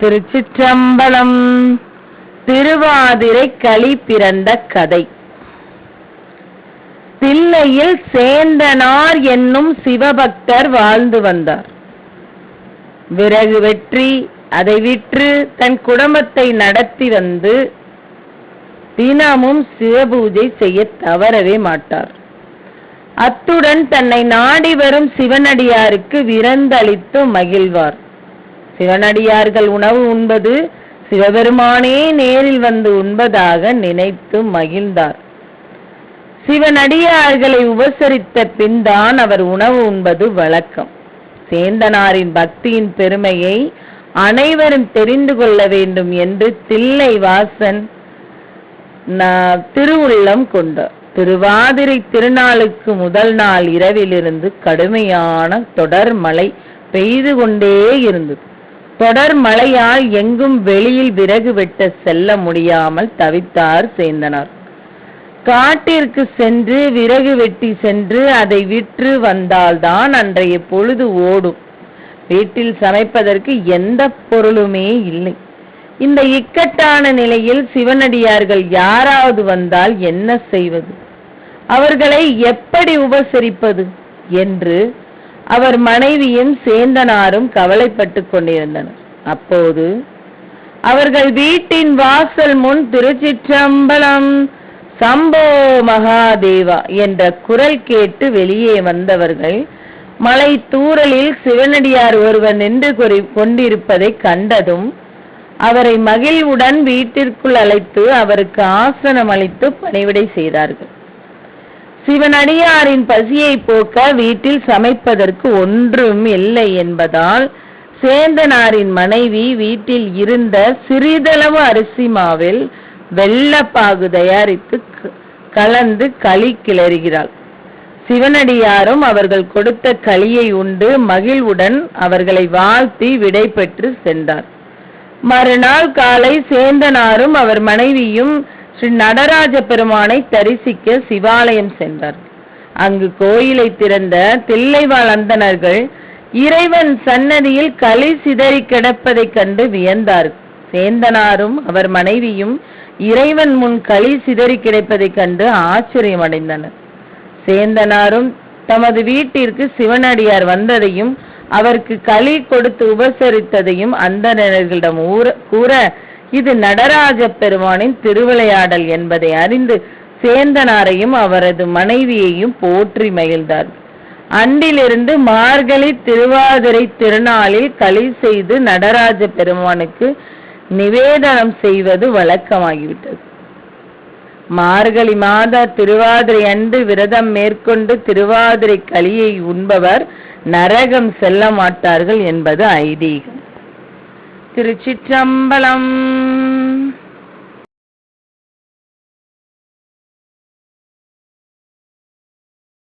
திருச்சிற்றம்பலம். திருவாதிரை களி பிறந்த கதை. பிள்ளையில் சேந்தனார் என்னும் சிவபக்தர் வாழ்ந்து வந்தார். விறகு வெற்றி அதை விற்று தன் குடும்பத்தை நடத்தி வந்து தினமும் சிவபூஜை செய்ய தவறவே மாட்டார். அத்துடன் தன்னை நாடி வரும் சிவனடியாருக்கு விருந்தளித்து மகிழ்வார். சிவனடியார்கள் உணவு உண்பது சிவபெருமானே நேரில் வந்து உண்பதாக நினைத்து மகிழ்ந்தார். சிவனடியார்களை உபசரித்த பின்தான் அவர் உணவு உண்பது வழக்கம். சேந்தனாரின் பக்தியின் பெருமையை அனைவரும் தெரிந்து கொள்ள வேண்டும் என்று தில்லை வாசன் திருவுள்ளம் கொண்டார். திருவாதிரை திருநாளுக்கு முதல் நாள் இரவிலிருந்து கடுமையான தொடர் மழை பெய்து கொண்டே இருந்தது. தொடர் மழையால் எங்கும் வெளியில் விறகு வெட்ட செல்ல முடியாமல் தவித்தார் சேந்தனார். காட்டிற்கு சென்று விறகு வெட்டி சென்று அதை விற்று வந்தால்தான் அன்றைய பொழுது ஓடும். வீட்டில் சமைப்பதற்கு எந்த பொருளுமே இல்லை. இந்த இக்கட்டான நிலையில் சிவனடியார்கள் யாராவது வந்தால் என்ன செய்வது? அவர்களை எப்படி உபசரிப்பது? என்று அவர் மனைவியும் சேந்தனாரும் கவலைப்பட்டு கொண்டிருந்தனர். அப்போது அவர்கள் வீட்டின் வாசல் முன் திருச்சிற்றம்பலம் சம்போ மகாதேவா என்ற குரல் கேட்டு வெளியே வந்தவர்கள் மலை தூரலில் சிவனடியார் ஒருவர் நின்று கொண்டிருப்பதை கண்டதும் அவரை மகிழ்வுடன் வீட்டிற்குள் அழைத்து அவருக்கு ஆசனம் அளித்து பணிவிடை செய்தார்கள். சிவனடியாரின் பசியை போக்க வீட்டில் சமைப்பதற்கு ஒன்றும் இல்லை என்பதால் சேந்தனாரின் மனைவி வீட்டில் இருந்த சிறிதளவு அரிசி மாவில் வெள்ளப்பாகு தயாரித்து க- கலந்து களி கிளறுகிறாள். சிவனடியாரும் அவர்கள் கொடுத்த களியை உண்டு மகிழ்வுடன் அவர்களை வாழ்த்தி விடை பெற்று சென்றார். மறுநாள் காலை சேந்தனாரும் அவர் மனைவியும் ஸ்ரீ நடராஜ பெருமானை தரிசிக்க சிவாலயம் சென்றார் அங்கு கோயிலை திறந்த தில்லைவாழ் அந்தனர்கள் இறைவன் சன்னதியில் களி சிதறி கிடப்பதைக் கண்டு வியந்தார். சேந்தனாரும் அவர் மனைவியும் இறைவன் முன் களி சிதறி கிடைப்பதைக் கண்டு ஆச்சரியமடைந்தனர். சேந்தனாரும் தமது வீட்டிற்கு சிவனடியார் வந்ததையும் அவருக்கு களி கொடுத்து உபசரித்ததையும் அந்தணர்களிடம் ஊர- கூற இது நடராஜ பெருமானின் திருவிளையாடல் என்பதை அறிந்து சேந்தனாரையும் அவரது மனைவியையும் போற்றி மகிழ்ந்தார். அன்றிலிருந்து மார்கழி திருவாதிரை திருநாளில் களி செய்து நடராஜ பெருமானுக்கு நிவேதனம் செய்வது வழக்கமாகிவிட்டது. மார்கழி மாத திருவாதிரை அன்று விரதம் மேற்கொண்டு திருவாதிரை களியை உண்பவர் நரகம் செல்ல மாட்டார்கள் என்பது ஐதீகம். திருச்சிற்றம்பலம்